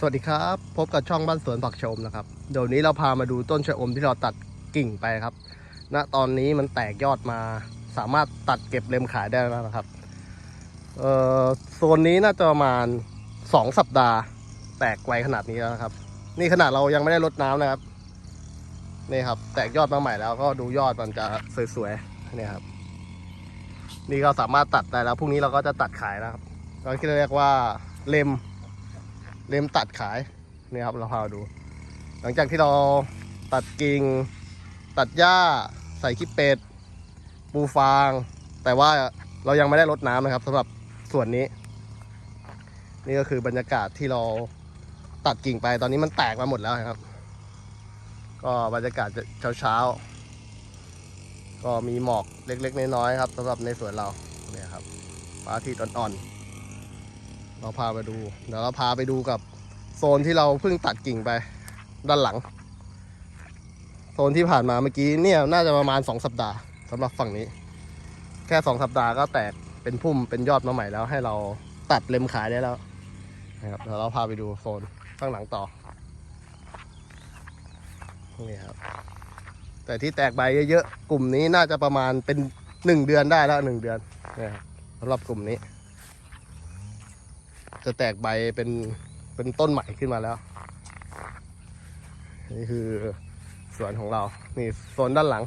สวัสดีครับ พบกับช่องบ้านสวนผักชมนะครับ เดี๋ยวนี้เราพามาดูต้นชะอมที่เราตัดกิ่งไปครับณตอนนี้มันแตกยอดมาสามารถตัดเก็บเล็มขายได้แล้วนะครับเอ่อโซนนี้น่าจะประมาณ 2 สัปดาห์ แตกไวขนาดนี้แล้วนะครับ นี่ขนาดเรายังไม่ได้รดน้ำนะครับนี่ครับ แตกยอดมาใหม่แล้วก็ดูยอดมันจะสวยๆนี่ครับ นี่ก็สามารถตัดได้แล้วพรุ่งนี้เราก็จะตัดขายนะครับก็ที่เรียกว่าเล็ม เล็มตัดขายนี่ครับเราพาดู หลังจากที่เราตัดกิ่ง ตัดหญ้า ใส่ขี้เป็ด ปูฟาง แต่ว่าเรายังไม่ได้รดน้ำนะครับสำหรับส่วนนี้ นี่ก็คือบรรยากาศที่เราตัดกิ่งไปตอนนี้มันแตกมาหมดแล้วครับ ก็บรรยากาศเช้าๆก็มีหมอกเล็กๆน้อยๆครับสำหรับในสวนเราเนี่ยครับพระอาทิตย์อ่อนๆ เราพาไปดู เดี๋ยวเราพาไปดูกับโซนที่เราเพิ่งตัดกิ่งไป ด้านหลัง โซนที่ผ่านมาเมื่อกี้เนี่ยน่าจะประมาณ 2 สัปดาห์สำหรับฝั่งนี้ แค่ 2 สัปดาห์ก็แตกเป็นพุ่มเป็นยอดมาใหม่แล้ว ให้เราตัดเล็มขายได้แล้วนะครับเดี๋ยวเราพาไปดูโซนข้างหลังต่อนี่ครับ แต่ที่แตกใบเยอะๆกลุ่มนี้น่าจะประมาณเป็นหนึ่งเดือนได้แล้วหนึ่งเดือนนะครับสำหรับกลุ่มนี้ จะแตกใบเป็นเป็นต้นใหม่ขึ้นมาแล้ว นี่คือสวนของเรา นี่โซนด้านหลัง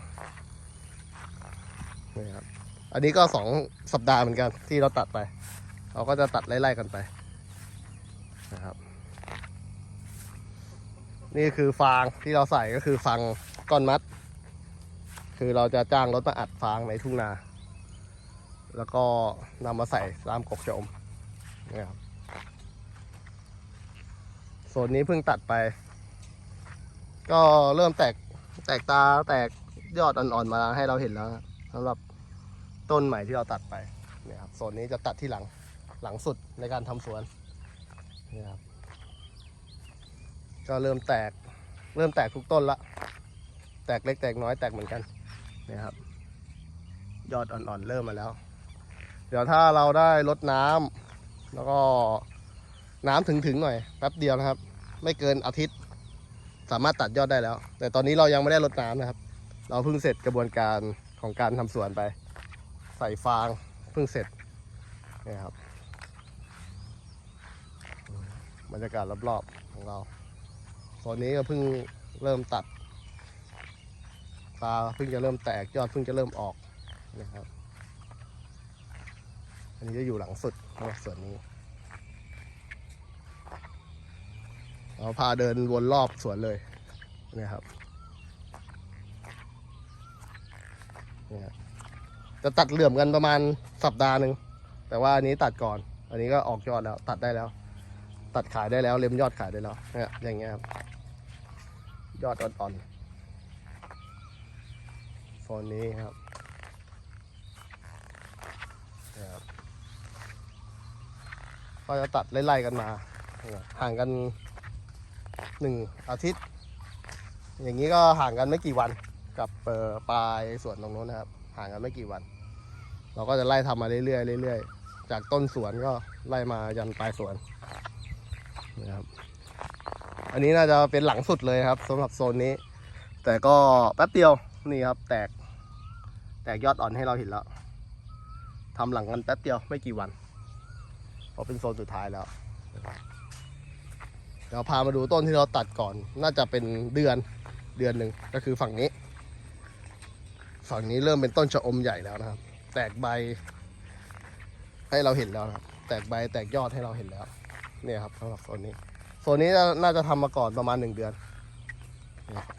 นี่ครับอันนี้ก็สองสัปดาห์เหมือนกันที่เราตัดไป เราก็จะตัดไล่ๆกันไปนะครับ นี่คือฟางที่เราใส่ก็คือฟางก้อนมัด คือเราจะจ้างรถมาอัดฟางในทุ่งนา แล้วก็นำมาใส่ตามกกชะอมนี่ครับ โซนนี้เพิ่งตัดไป ก็เริ่มแตกแตกตาแตกยอดอ่อนๆมาให้เราเห็นแล้วสำหรับต้นใหม่ที่เราตัดไปเนี่ยครับโซนนี้จะตัดที่หลังหลังสุดในการทำสวนเนี่ยครับก็เริ่มแตกเริ่มแตกทุกต้นละ แตกเล็กแตกน้อยแตกเหมือนกันเนี่ยครับ ยอดอ่อนๆเริ่มมาแล้ว เดี๋ยวถ้าเราได้ลดน้ำแล้วก็ น้ำถึงๆหน่อยแป๊บเดียวนะครับ ไม่เกินอาทิตย์ สามารถตัดยอดได้แล้ว แต่ตอนนี้เรายังไม่ได้รดน้ำนะครับ เราเพิ่งเสร็จกระบวนการของการทำสวนไป ใส่ฟางเพิ่งเสร็จนี่ครับบรรยากาศรอบๆของเราตอนนี้ก็เพิ่งเริ่มตัดตาเพิ่งจะเริ่มแตกยอดเพิ่งจะเริ่มออกนะครับ อันนี้จะอยู่หลังสุดสำหรับส่วนนี้ เราพาเดินวนรอบสวนเลยนี่ยครับเนี่ยจะตัดเหลื่อมกันประมาณสัปดาห์หนึ่งแต่ว่าอันนี้ตัดก่อน อันนี้ก็ออกยอดแล้ว ตัดได้แล้ว ตัดขายได้แล้วเล็มยอดขายได้แล้วเนี่ยอย่างเงี้ยครับยอดอ่อนๆโซนนี้ครับเนี่ยครับก็จะตัดไล่ๆกันมาห่างกัน หนึ่งอาทิตย์ อย่างนี้ก็ห่างกันไม่กี่วันกับเอ่อปลายสวนตรงโน้นนะครับ ห่างกันไม่กี่วัน เราก็จะไล่ทำมาเรื่อยๆเรื่อยๆ จากต้นสวนก็ไล่มายันปลายสวนนะครับอันนี้น่าจะเป็นหลังสุดเลยครับสำหรับโซนนี้ แต่ก็แป๊บเดียวนี่ครับ แตก แตกยอดอ่อนให้เราเห็นแล้วทำหลังกันแป๊บเดียวไม่กี่วันเพราะเป็นโซนสุดท้ายแล้ว เดี๋ยวพามาดูต้นที่เราตัดก่อน น่าจะเป็นเดือนเดือนหนึ่งก็คือฝั่งนี้ ฝั่งนี้เริ่มเป็นต้นชะอมใหญ่แล้วนะครับ แตกใบ ให้เราเห็นแล้วนะครับ แตกใบแตกยอดให้เราเห็นแล้วเนี่ยครับสำหรับโซนนี้โซนนี้น่าจะทำมาก่อนประมาณหนึ่งเดือน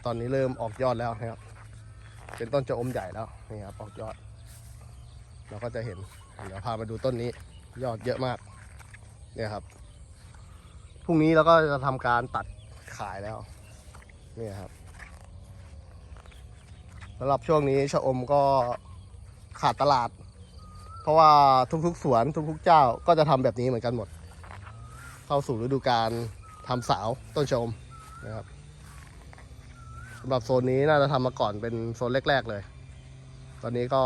ตอนนี้เริ่มออกยอดแล้วนะครับ เป็นต้นชะอมใหญ่แล้วนี่ครับออกยอด เราก็จะเห็นเดี๋ยวพามาดูต้นนี้ ยอดเยอะมาก เนี่ยครับ พรุ่งนี้เราก็จะทำการตัดขายแล้วนี่ครับสำหรับช่วงนี้ชะอมก็ขาดตลาด เพราะว่าทุกๆสวนทุกๆเจ้าก็จะทำแบบนี้เหมือนกันหมด เข้าสู่ฤดูการทำสาวต้นชะอมนะครับสำหรับโซนนี้น่าจะทำมาก่อนเป็นโซนแรก ๆ เลย ตอนนี้ก็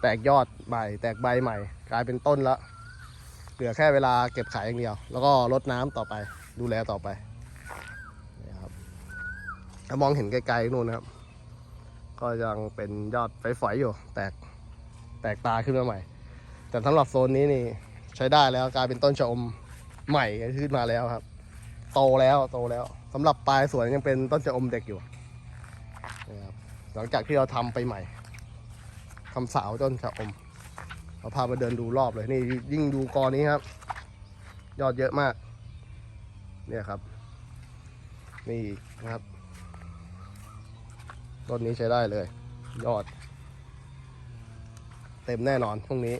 แตกยอดใหม่ แตกใบใหม่ กลายเป็นต้นแล้ว เหลือแค่เวลาเก็บขายอย่างเดียว แล้วก็รดน้ำต่อไป ดูแลต่อไปนี่ครับถ้ามองเห็นไกลๆนู่นนะครับ ก็ยังเป็นยอดฝอยๆอยู่ แตกแตกตาขึ้นมาใหม่ แต่สำหรับโซนนี้นี่ใช้ได้แล้วกลายเป็นต้นชะอมใหม่ขึ้นมาแล้วครับ โตแล้วโตแล้วสำหรับปลายสวนยังเป็นต้นชะอมเด็กอยู่นะครับหลังจากที่เราทำไปใหม่ทำสาวต้นชะอม เราพามาเดินดูรอบเลยนี่ยิ่งดูกอนี้ครับ ยอดเยอะมาก เนี่ยครับ นี่นะครับต้นนี้ใช้ได้เลย ยอด เต็มแน่นอนพรุ่งนี้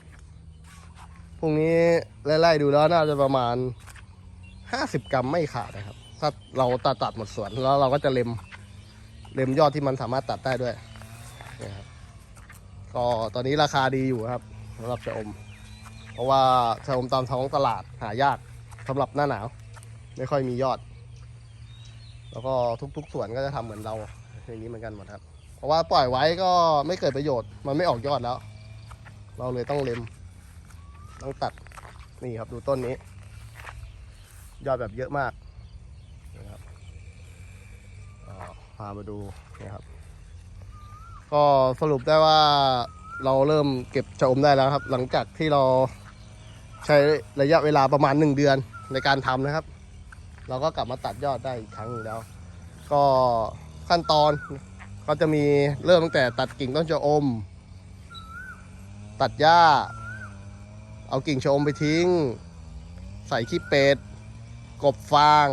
พรุ่งนี้ไล่ๆดูแล้วน่าจะประมาณ50กรัมไม่ขาดนะครับ ถ้าเราตัดตัดหมดสวนแล้วเราก็จะเล็ม เล็มยอดที่มันสามารถตัดได้ด้วยนะครับก็ตอนนี้ราคาดีอยู่ครับ สำหรับชะอม เพราะว่าชะอมตามท้องตลาดหายากสำหรับหน้าหนาว ไม่ค่อยมียอด แล้วก็ทุกๆสวนก็จะทำเหมือนเราอย่างนี้เหมือนกันหมดครับ เพราะว่าปล่อยไว้ก็ไม่เกิดประโยชน์มันไม่ออกยอดแล้ว เราเลยต้องเล็ม ต้องตัดนี่ครับดูต้นนี้ ยอดแบบเยอะมากนะครับอ่าพามาดูนะครับ ก็สรุปได้ว่า เราเริ่มเก็บชะอมได้แล้วครับ หลังจากที่เราใช้ระยะเวลาประมาณหนึ่งเดือนในการทำนะครับ เราก็กลับมาตัดยอดได้อีกครั้งหนึ่งแล้ว ก็ขั้นตอนก็จะมีเริ่มตั้งแต่ตัดกิ่งต้นชะอม ตัดหญ้า เอากิ่งชะอมไปทิ้ง ใส่ขี้เป็ด กบฟาง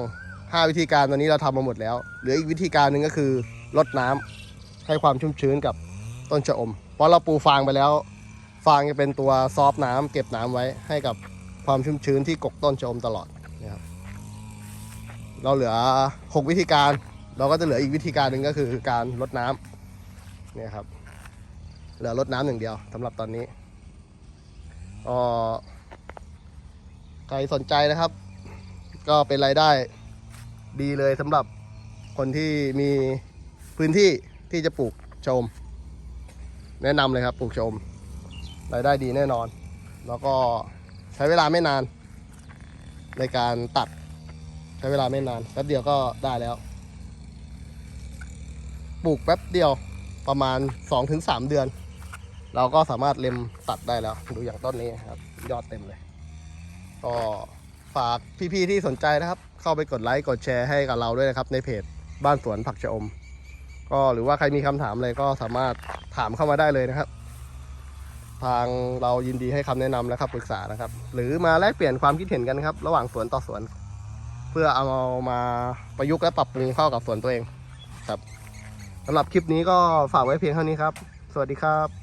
ห้าวิธีการตอนนี้เราทำมาหมดแล้ว เหลืออีกวิธีการหนึ่งก็คือรดน้ำให้ความชุ่มชื้นกับต้นชะอม เพราะเราปูฟางไปแล้ว ฟางจะเป็นตัวซอฟน้ำเก็บน้ำไว้ให้กับความชุ่มชื้นที่กกต้นชะอมตลอดนะครับเราเหลือ 6 วิธีการ เราก็จะเหลืออีกวิธีการหนึ่งก็คือการรดน้ำเนี่ยครับ เหลือรดน้ำอย่างเดียวสำหรับตอนนี้ก็ใครสนใจนะครับ ก็เป็นรายได้ดีเลยสำหรับคนที่มีพื้นที่ที่จะปลูกชม แนะนำเลยครับปลูกชมรายได้ดีแน่นอน แล้วก็ใช้เวลาไม่นาน ในการตัด ใช้เวลาไม่นานแป๊บเดียวก็ได้แล้ว ปลูกแป๊บเดียวประมาณ 2-3 เดือน เราก็สามารถเล็มตัดได้แล้ว ดูอย่างต้นนี้ครับ ยอดเต็มเลย ก็ฝากพี่ๆที่สนใจนะครับ เข้าไปกดไลค์กดแชร์ให้กับเราด้วยนะครับ ในเพจบ้านสวนผักชะอม ก็หรือว่าใครมีคำถามอะไรก็สามารถถามเข้ามาได้เลยนะครับ ทางเรายินดีให้คำแนะนำและครับปรึกษานะครับ หรือมาแลกเปลี่ยนความคิดเห็นกันครับ ระหว่างสวนต่อสวน เพื่อเอามาประยุกต์และปรับปรุงเข้ากับสวนตัวเองครับสำหรับคลิปนี้ก็ฝากไว้เพียงเท่านี้ครับ สวัสดีครับ